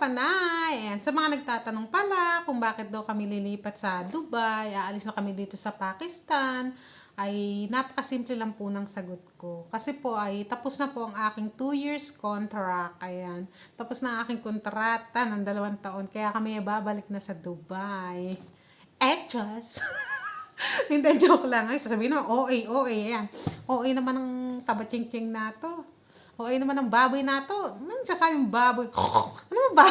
kapanay! Ayan, sa mga nagtatanong pala kung bakit daw kami lilipat sa Dubai, aalis na kami dito sa Pakistan, ay napakasimple lang po ng sagot ko. Kasi po ay tapos na po ang aking 2 years contract. Ayan, tapos na ang aking kontrata ng dalawang taon. Kaya kami babalik na sa Dubai. Etchas! Hindi, joke lang. Ay, sasabihin naman, OA, OA, ayan. OA naman ng tabatsing-tsing na to. OA naman ng baboy na to. Ano sasabing baboy? Ano ba?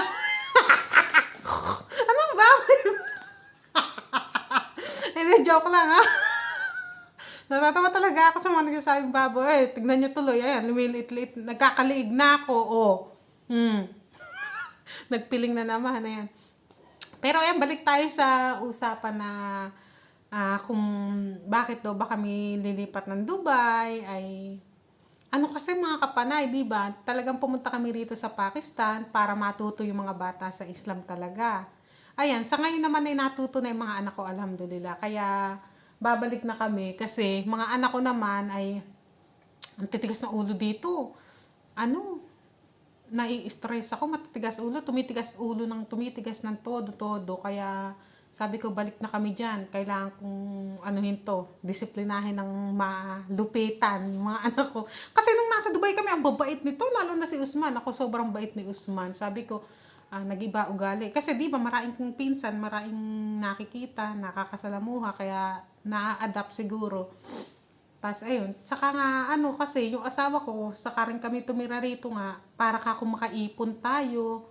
ano ba baboy? Hindi, joke lang, ha? Natatawa talaga ako sa mga nagsasabing baboy. Eh, tignan nyo tuloy. Ayan, lumiliit-liit. Nagkakaliig na ako, oh. Hmm. Nagpiling na naman, ayan. Pero ayan, balik tayo sa usapan na ah, kung bakit daw ba kami lilipat ng Dubai ay ano kasi mga kapanay, di ba? Talagang pumunta kami rito sa Pakistan para matuto yung mga bata sa Islam talaga. Ayan, sa ngayon naman ay natuto na yung mga anak ko, alhamdulillah. Kaya babalik na kami kasi mga anak ko naman ay ang titigas ng ulo dito. Ano? nai-stress ako, matitigas ulo, tumitigas ulo ng tumitigas ng todo-todo. Kaya sabi ko, balik na kami dyan. Kailangan kong anuhin to, disiplinahin ng malupitan yung mga anak ko. Kasi nung nasa Dubai kami, ang babait nito, lalo na si Usman. Ako sobrang bait ni Usman. Sabi ko, ah, nag-iba ugali. Kasi di ba, maraming kong pinsan, maraming nakikita, nakakasalamuha, kaya na-adapt siguro. Tapos ayun, saka nga ano kasi yung asawa ko, saka rin kami tumira rito nga para ka kung makaipon tayo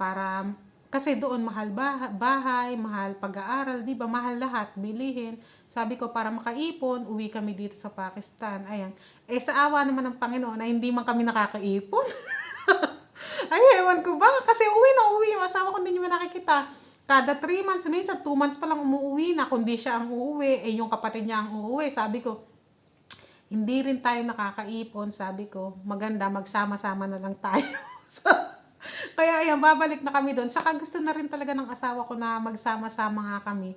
para kasi doon mahal bah- bahay, mahal pag-aaral, 'di ba? Mahal lahat, bilihin. Sabi ko para makaipon, uwi kami dito sa Pakistan. Ayan. Eh sa awa naman ng Panginoon na hindi man kami nakakaipon. Ay, ewan ko ba? Kasi uwi na uwi yung asawa ko hindi niyo nakikita. Kada 3 months, minsan 2 months pa lang umuwi na. Kundi siya ang uuwi, eh yung kapatid niya ang uuwi. Sabi ko, hindi rin tayo nakakaipon, sabi ko, maganda, magsama-sama na lang tayo. so, kaya ayan, babalik na kami doon. Saka gusto na rin talaga ng asawa ko na magsama-sama nga kami.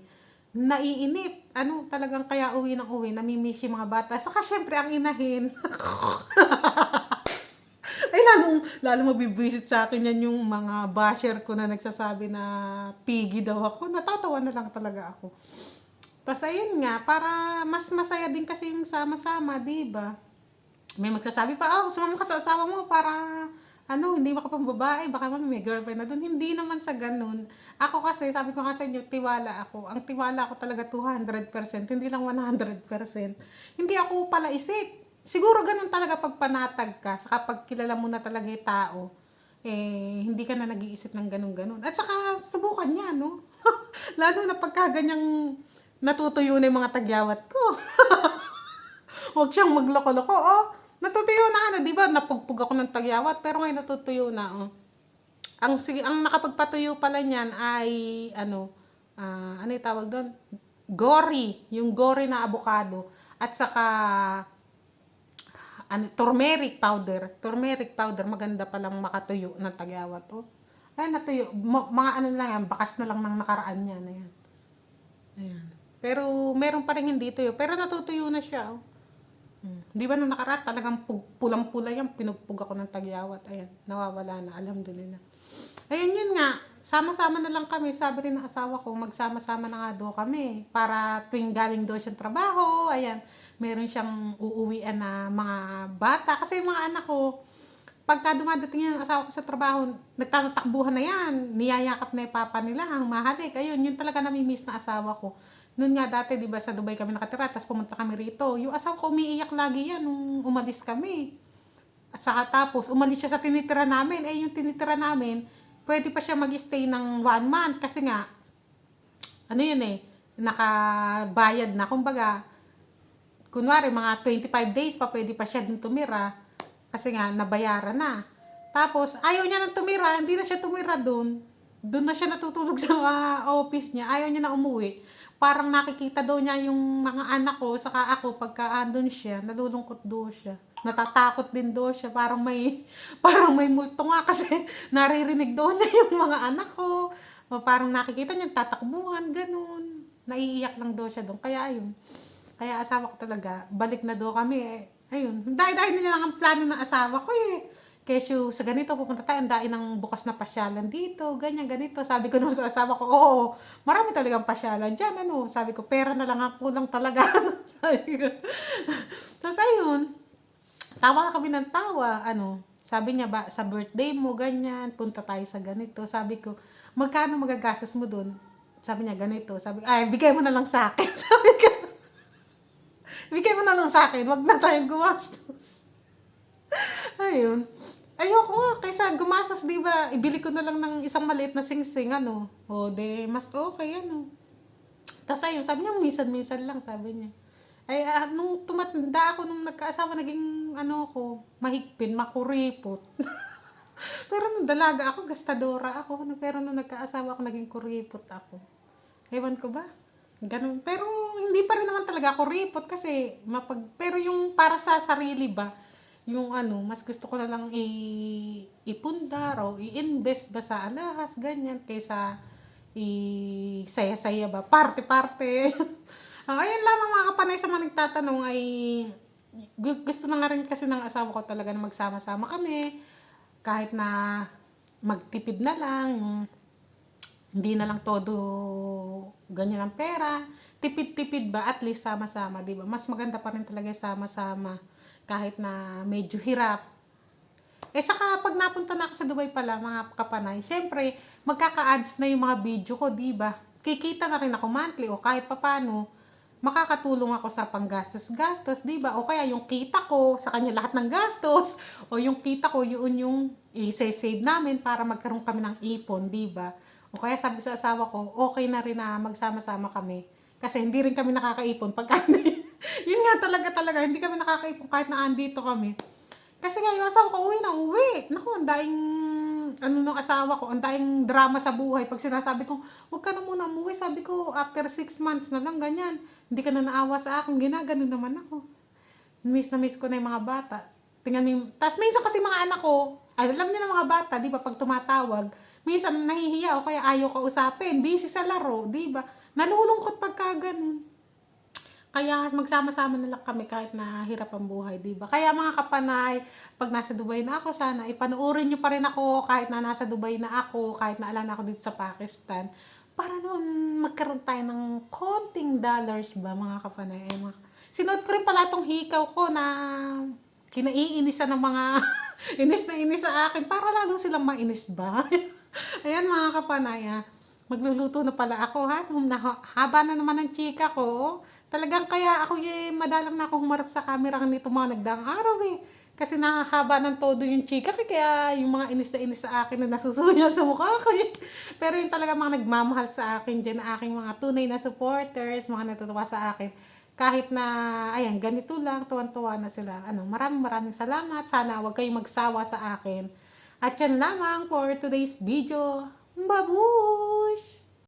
Naiinip. Ano, talagang kaya uwi ng uwi, namimiss yung mga bata. Saka syempre, ang inahin. Ay, lalong, lalong mabibwisit sa akin yan yung mga basher ko na nagsasabi na pigi daw ako. Natatawa na lang talaga ako. Tapos ayun nga, para mas masaya din kasi yung sama-sama, di ba? May magsasabi pa, oh, sumama ka sa asawa mo para, ano, hindi makapang babae, baka man may girlfriend na doon. Hindi naman sa ganun. Ako kasi, sabi ko nga sa inyo, tiwala ako. Ang tiwala ko talaga 200%, hindi lang 100%. Hindi ako pala isip. Siguro ganun talaga pag panatag ka, sa kapag kilala mo na talaga yung tao, eh, hindi ka na nag-iisip ng ganun-ganun. At saka, subukan niya, no? Lalo na pagka ganyang natutuyo na yung mga tagyawat ko. Huwag siyang magloko-loko. Oh, natutuyo na ano, di ba? Napugpug ako ng tagyawat, pero ngayon natutuyo na. Oh. Ang, sige, ang nakapagpatuyo pala niyan ay, ano, ah, ano yung tawag doon? Gory. Yung gory na avocado. At saka, ano, turmeric powder. Turmeric powder, maganda palang makatuyo ng tagyawat. Oh. Ay, natuyo. Ma- mga ano lang yan, bakas na lang ng nakaraan niya na yan. Ayan. Pero meron pa rin hindi tuyo. Pero natutuyo na siya. Oh. Hmm. Di ba nung nakaraan talagang pulang-pula yan, pinugpug ako ng tagyawat. Ayan, nawawala na. Alhamdulillah. Ayun yun nga, sama-sama na lang kami. Sabi rin ng asawa ko, magsama-sama na nga daw kami. Para tuwing galing daw siyang trabaho, ayan, meron siyang uuwian na mga bata. Kasi yung mga anak ko, pagka dumadating yung asawa ko sa trabaho, nagtatakbuhan na yan. Niyayakap na yung papa nila, ang mahalik. Ayun, yun talaga namimiss na asawa ko. Noon nga dati, di ba, sa Dubai kami nakatira, tapos pumunta kami rito. Yung asawa ko umiiyak lagi yan nung umalis kami. At saka tapos, umalis siya sa tinitira namin. Eh, yung tinitira namin, pwede pa siya mag-stay ng one month. Kasi nga, ano yun eh, nakabayad na. Kumbaga, kunwari, mga 25 days pa pwede pa siya dun tumira. Kasi nga, nabayaran na. Tapos, ayaw niya nang tumira, hindi na siya tumira dun. Doon na siya natutulog sa ah, office niya. Ayaw niya na umuwi. Parang nakikita daw niya yung mga anak ko, saka ako, pagka andun siya, nalulungkot daw siya. Natatakot din daw siya. Parang may, parang may multo nga kasi naririnig daw niya yung mga anak ko. O parang nakikita niya, tatakbuhan, ganun. Naiiyak lang daw siya doon. Kaya ayun. Kaya asawa ko talaga, balik na daw kami eh. Ayun. Dahil-dahil na lang ang plano ng asawa ko eh. Kesyo, sa ganito pupunta tayo, ang ng bukas na pasyalan dito, ganyan, ganito. Sabi ko naman sa asawa ko, oo, marami talagang pasyalan dyan, ano. Sabi ko, pera na lang ang kulang talaga. sabi ko. Tapos ayun, tawa kami ng tawa, ano. Sabi niya, ba, sa birthday mo, ganyan, punta tayo sa ganito. Sabi ko, magkano magagastos mo dun? Sabi niya, ganito. Sabi ay, bigay mo na lang sa akin. Sabi ko, bigay mo na lang sa akin, wag na tayong gumastos. Ayun. Ayoko nga, kaysa gumastos, di ba, ibili ko na lang ng isang maliit na singsing, ano. O, de, mas okay, ano. Tapos ayun, sabi niya, minsan-minsan lang, sabi niya. Ay, ah, nung tumatanda ako, nung nagkaasawa, naging, ano ko, mahigpin, makuripot. pero nung dalaga ako, gastadora ako. Ano, pero nung nagkaasawa ako, naging kuripot ako. Ewan ko ba? Ganun. Pero hindi pa rin naman talaga ako ripot kasi mapag pero yung para sa sarili ba yung ano mas gusto ko na lang i ipundar o i-invest ba sa alahas ganyan kaysa i saya-saya ba parte-parte ang ayun lamang mga kapanay sa mga nagtatanong ay gu- gusto na nga rin kasi ng asawa ko talaga na magsama-sama kami kahit na magtipid na lang hindi na lang todo ganyan ang pera. Tipid-tipid ba? At least sama-sama, di ba? Mas maganda pa rin talaga sama-sama kahit na medyo hirap. Eh saka pag napunta na ako sa Dubai pala, mga kapanay, siyempre magkaka-ads na yung mga video ko, di ba? Kikita na rin ako monthly o kahit papano, makakatulong ako sa panggastos-gastos, di ba? O kaya yung kita ko, sa kanya lahat ng gastos, o yung kita ko, yun yung i-save namin para magkaroon kami ng ipon, di ba? O kaya sabi sa asawa ko, okay na rin na magsama-sama kami. Kasi hindi rin kami nakakaipon pag Yun nga talaga talaga, hindi kami nakakaipon kahit na andito kami. Kasi nga yung asawa ko, uwi na uwi. Naku, ang daing, ano nung asawa ko, ang daing drama sa buhay. Pag sinasabi ko, huwag ka na muna umuwi. Sabi ko, after six months na lang, ganyan. Hindi ka na naawa sa akin. Ginagano naman ako. Miss na miss ko na yung mga bata. Tingnan mo yung... Tapos minsan kasi mga anak ko, alam nila mga bata, di ba, pag tumatawag, minsan nahihiya o kaya ayaw ka usapin. Busy sa laro, di ba? Nalulungkot pagka ganun. Kaya magsama-sama na lang kami kahit na hirap ang buhay, di ba? Kaya mga kapanay, pag nasa Dubai na ako, sana ipanoorin nyo pa rin ako kahit na nasa Dubai na ako, kahit na alam na ako dito sa Pakistan. Para noon magkaroon tayo ng konting dollars ba, mga kapanay? Eh, mga... Sinuot ko rin pala itong hikaw ko na kinaiinisan ng mga inis na inis sa akin para lalo silang mainis ba? Ayan mga kapanay, ah. magluluto na pala ako ha. Haba na naman ng chika ko. Talagang kaya ako yung madalang na ako humarap sa camera nito mga nagdaang araw eh. Kasi nakahaba ng todo yung chika ko, kaya yung mga inis na inis sa akin na nasusuya sa mukha ko eh. Pero yung talaga mga nagmamahal sa akin dyan, aking mga tunay na supporters, mga natutuwa sa akin. Kahit na, ayan, ganito lang, tuwan-tuwa na sila. Ano, maraming maraming salamat. Sana huwag kayong magsawa sa akin. At yan lamang for today's video. Babush!